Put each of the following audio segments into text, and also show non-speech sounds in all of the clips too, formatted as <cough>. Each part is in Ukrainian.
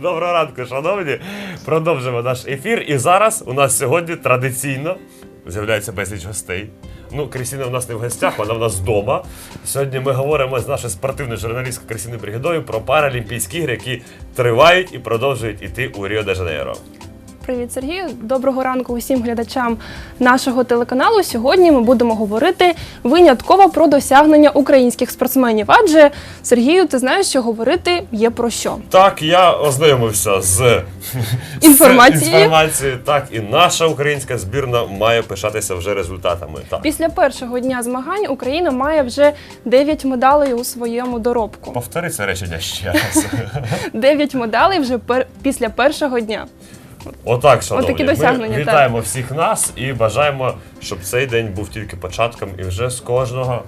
Доброго ранку, шановні. Продовжимо наш ефір. І зараз у нас сьогодні традиційно з'являється безліч гостей. Ну, Крістіна в нас не в гостях, вона в нас вдома. Сьогодні ми говоримо з нашою спортивною журналісткою Крістіною Бригідою про Паралімпійські ігри, які тривають і продовжують іти у Ріо де Жанейро. Привіт, Сергію. Доброго ранку усім глядачам нашого телеканалу. Сьогодні ми будемо говорити винятково про досягнення українських спортсменів. Адже Сергію, ти знаєш, що говорити є про що. Так, я ознайомився з <laughs> Інформацією. інформацією. Так, і наша українська збірна має пишатися вже результатами. Так. Після першого дня змагань Україна має вже 9 медалей у своєму доробку. Повтори це речення ще раз. <laughs> 9 медалей вже пер... після першого дня. Отак, шановні. Отакі досягнення, Ми так. вітаємо всіх нас і бажаємо, щоб цей день був тільки початком, і вже з кожного.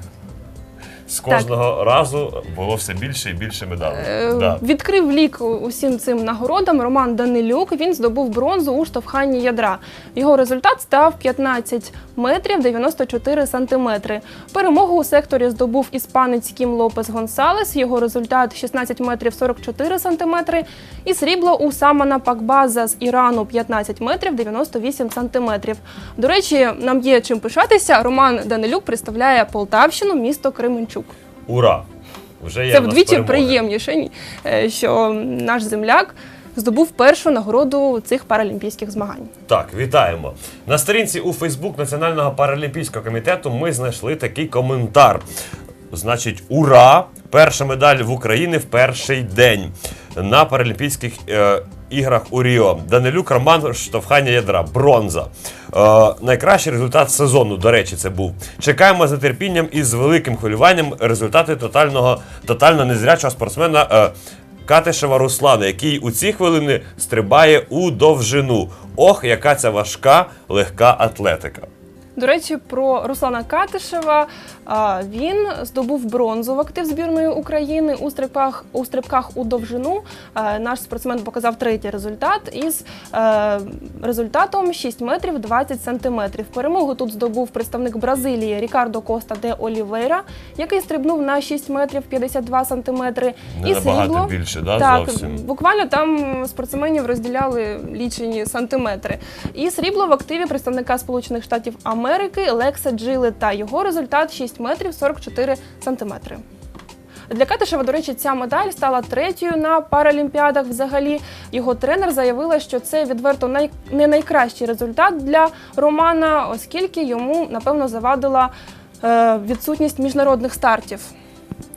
З кожного разу було все більше і більше медалей. Е, Да. Відкрив лік усім цим нагородам Роман Данилюк. Він здобув бронзу у штовханні ядра. Його результат став 15 метрів 94 сантиметри. Перемогу у секторі здобув іспанець Кім Лопес Гонсалес. Його результат 16 метрів 44 сантиметри. І срібло у Самана Пакбаза з Ірану 15 метрів 98 сантиметрів. До речі, нам є чим пишатися. Роман Данилюк представляє Полтавщину, місто Кременчук. Ура! Вже є Це в нас вдвічі перемоги. приємніше, е, що наш земляк здобув першу нагороду цих паралімпійських змагань. Так, вітаємо. На сторінці у Фейсбук Національного паралімпійського комітету ми знайшли такий коментар. Значить, ура! Перша медаль в Україні в перший день на Паралімпійських е, іграх у Ріо. Данилюк Роман штовхання ядра, бронза. Е, найкращий результат сезону, до речі, це був. Чекаємо з нетерпінням і з великим хвилюванням результати тотального, тотально незрячого спортсмена. Е, Катишева Руслана, який у ці хвилини стрибає у довжину. Ох, яка ця важка, легка атлетика. До речі, про Руслана Катишева він здобув бронзу в актив збірної України у стрибках у стрибках у довжину. Наш спортсмен показав третій результат із е, результатом 6 метрів 20 сантиметрів. Перемогу тут здобув представник Бразилії Рікардо Коста де Олівейра, який стрибнув на 6 метрів 52 сантиметри. Не набагато більше, да, так, зовсім? Буквально там спортсменів розділяли лічені сантиметри. І срібло в активі представника Сполучених Штатів Америки Лекса Джили та Його результат 6 метрів 44 сантиметри. Для Катишева, до речі, ця медаль стала третьою на паралімпіадах. Взагалі його тренер заявила, що це відверто най... не найкращий результат для Романа, оскільки йому напевно завадила е, відсутність міжнародних стартів.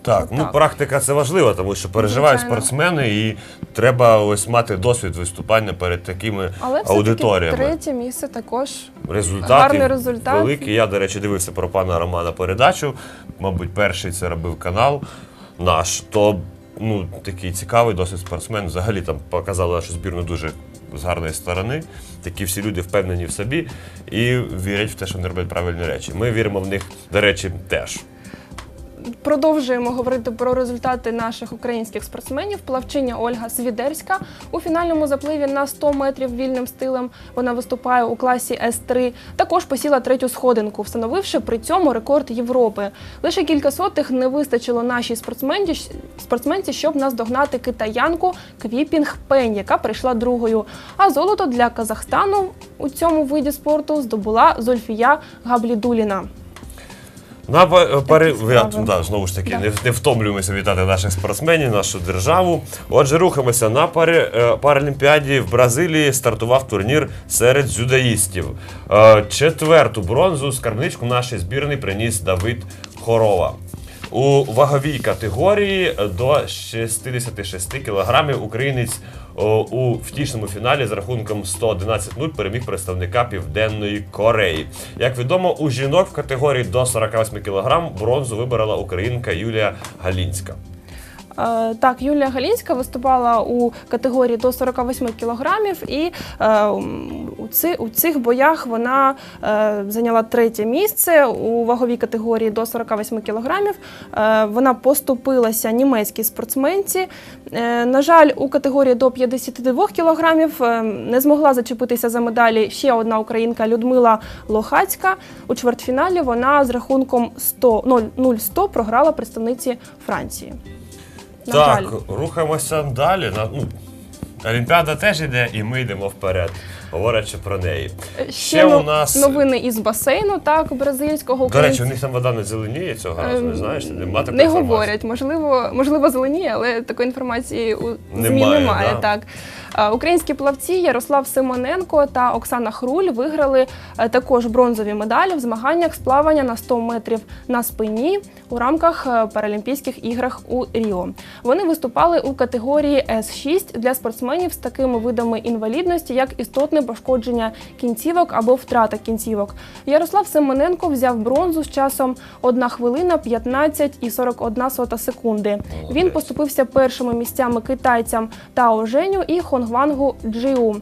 Так, ну практика це важливо, тому що переживають Звичайно. спортсмени, і треба ось мати досвід виступання перед такими Але все-таки аудиторіями. третє місце також Результати Гарний результат. великі. Я, до речі, дивився про пана Романа передачу. Мабуть, перший це робив канал наш. То ну, такий цікавий досить спортсмен. Взагалі там показали нашу збірну дуже з гарної сторони. Такі всі люди впевнені в собі і вірять в те, що вони роблять правильні речі. Ми віримо в них, до речі, теж. Продовжуємо говорити про результати наших українських спортсменів. Плавчиня Ольга Свідерська у фінальному запливі на 100 метрів вільним стилем. Вона виступає у класі С3. Також посіла третю сходинку, встановивши при цьому рекорд Європи. Лише кілька сотих не вистачило нашій спортсменці, щоб наздогнати китаянку Квіпінг Пень, яка прийшла другою. А золото для Казахстану у цьому виді спорту здобула Зольфія Габлідуліна. На па- пари... Я, да, знову ж таки, Да. не, не втомлюємося вітати наших спортсменів, нашу державу. Отже, рухаємося на пари... е, Паралімпіаді в Бразилії стартував турнір серед дзюдоїстів. Е, Четверту бронзу скарбничку нашій збірні приніс Давид Хорова. У ваговій категорії до 66 кілограмів українець у втішному фіналі з рахунком 111-0 переміг представника Південної Кореї. Як відомо, у жінок в категорії до 48 кг бронзу виборола українка Юлія Галінська. Е, Так, Юлія Галінська виступала у категорії до 48 кілограмів, і е, у, цих боях вона е, зайняла третє місце у ваговій категорії до 48 кілограмів. Вона поступилася німецькій спортсменці. На жаль, у категорії до 52 кілограмів не змогла зачепитися за медалі ще одна українка Людмила Лохацька. У чвертьфіналі вона з рахунком 100, 0-100 програла представниці Франції. На так, жаль. рухаємося далі. На, ну, Олімпіада теж іде, і ми йдемо вперед, говорячи про неї. Ще, Ще у нас- новини із басейну, так, бразильського. До речі, у них там вода не зеленіє цього разу, не Ем, знаєш? Нема такої не говорять. Можливо, можливо, зеленіє, але такої інформації у ЗМІ Немає, немає. да? Так. Українські плавці Ярослав Симоненко та Оксана Хруль виграли е, також бронзові медалі в змаганнях з плавання на 100 метрів на спині у рамках е, Паралімпійських іграх у Ріо. Вони виступали у категорії С6 для спортсменів з такими видами інвалідності, як істотне пошкодження кінцівок або втрата кінцівок. Ярослав Семененко взяв бронзу з часом 1 хвилина 15 і 41 сота секунди. Він поступився першими місцями китайцям Тао Женю і Хонгвангу Джиу.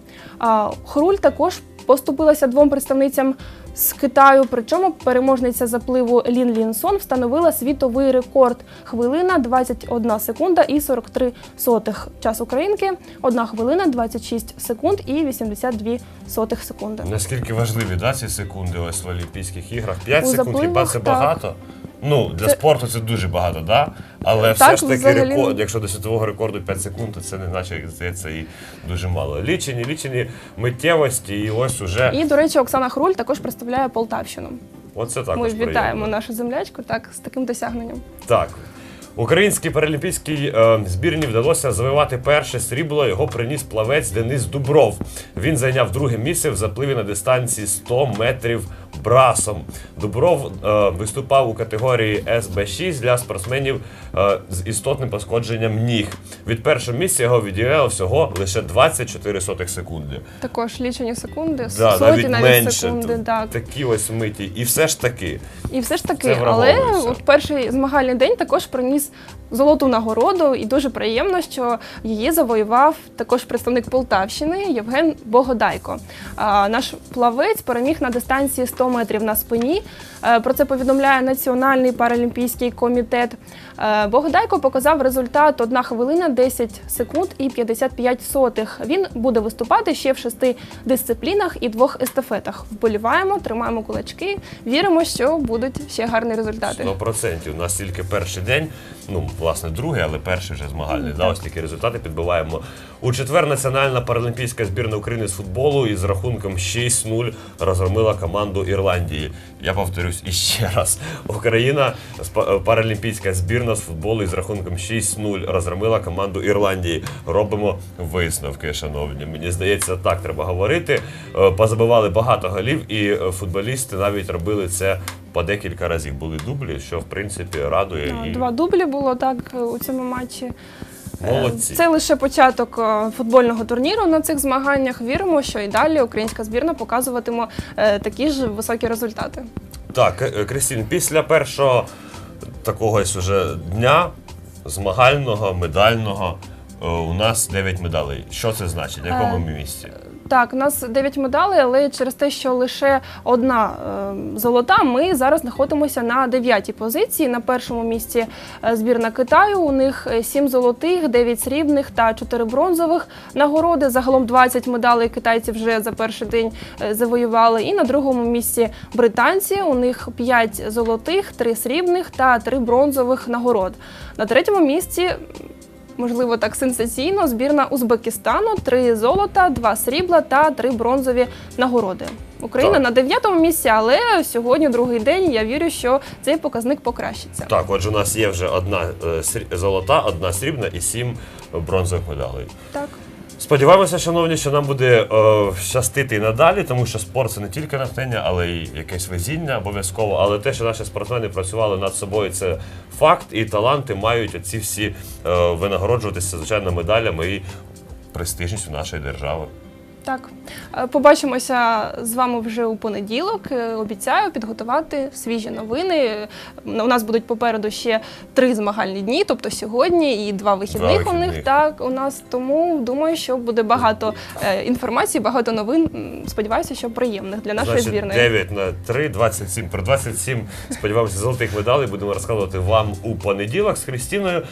Хруль також поступилася двом представницям з Китаю. Причому переможниця запливу Лін Лінсон встановила світовий рекорд хвилина 21 секунда і 43 сотих. Час українки 1 хвилина 26 секунд і 82 сотих секунди. Наскільки важливі да, ці секунди ось в Олімпійських іграх? 5 У секунд, хіба це багато? Ну, для Це- спорту це дуже багато, да? але Так, все ж таки взагалі- рекорд, якщо до світового рекорду 5 секунд, то це не наче як здається і дуже мало. Лічені, лічені миттєвості, і ось уже І, до речі, Оксана Хруль також представляє Полтавщину. оце також Ми вітаємо приємно. нашу землячку так з таким досягненням. Так. Українській паралімпійській е, збірні вдалося завоювати перше срібло. Його приніс плавець Денис Дубров. Він зайняв друге місце в запливі на дистанції 100 метрів брасом. Дубров е, виступав у категорії СБ6 для спортсменів е, з істотним пошкодженням ніг. Від першого місця його відділяло всього лише 24 сотих секунди. Також лічені секунди, Да, соті навіть, навіть, менше. секунди. Так. Такі ось миті. І все ж таки. І все ж таки, але в перший змагальний день також приніс золоту нагороду, і дуже приємно, що її завоював також представник Полтавщини Євген Богодайко. Наш плавець переміг на дистанції 100 метрів на спині. Е, Про це повідомляє Національний паралімпійський комітет. Е, Богодайко показав результат 1 хвилина 10 секунд і 55 сотих. Він буде виступати ще в шести дисциплінах і двох естафетах. Вболіваємо, тримаємо кулачки, віримо, що будуть ще гарні результати. 100%. У нас тільки перший день, ну, власне, другий, але перший вже змагальний. Да, ось такі результати підбиваємо. У четвер Національна паралімпійська збірна України з футболу із рахунком 6-0 розгромила команду Ірландії. Я повторюсь іще раз. Україна спа- паралімпійська збірна з футболу із рахунком 6-0 розгромила команду Ірландії. Робимо висновки, шановні. Мені здається, так треба говорити. Е, Позабивали багато голів, і е, футболісти навіть робили це по декілька разів. Були дублі, що в принципі радує. І Два дублі було так у цьому матчі. Е, молодці. Це лише початок е, футбольного турніру на цих змаганнях. Віримо, що і далі українська збірна показуватиме е, такі ж високі результати. Так, Крістін, після першого такого ось уже дня змагального, медального. Е, У нас 9 медалей. Що це значить? На якому ми місці? Так, у нас 9 медалей, але через те, що лише одна е, золота, ми зараз знаходимося на дев'ятій позиції. На першому місці е, збірна Китаю. У них 7 золотих, 9 срібних та 4 бронзових нагороди. Загалом 20 медалей китайці вже за перший день е, завоювали. І на другому місці британці. У них 5 золотих, 3 срібних та 3 бронзових нагород. На третьому місці можливо так сенсаційно, збірна Узбекистану три золота, два срібла та три бронзові нагороди. Україна Так. на дев'ятому місці, але сьогодні другий день. Я вірю, що цей показник покращиться. Так, отже, у нас є вже одна е, золота, одна срібна і сім бронзових медалей. Так. Сподіваємося, шановні, що нам буде о, щастити і надалі, тому що спорт це не тільки натхнення, але й якесь везіння обов'язково. Але те, що наші спортсмени працювали над собою, це факт, і таланти мають ці всі о, винагороджуватися, звичайно, медалями і престижністю нашої держави. Так, Е, побачимося з вами вже у понеділок. Е, Обіцяю підготувати свіжі новини. У нас будуть попереду ще три змагальні дні, тобто сьогодні і два вихідних, у вихідних. них. Так, у нас тому думаю, що буде багато е, інформації, багато новин. Сподіваюся, що приємних для нашої Значить, збірної. 9 на 3, 27. Про 27, сподіваємося, золотих медалей будемо розказувати вам у понеділок з Христіною.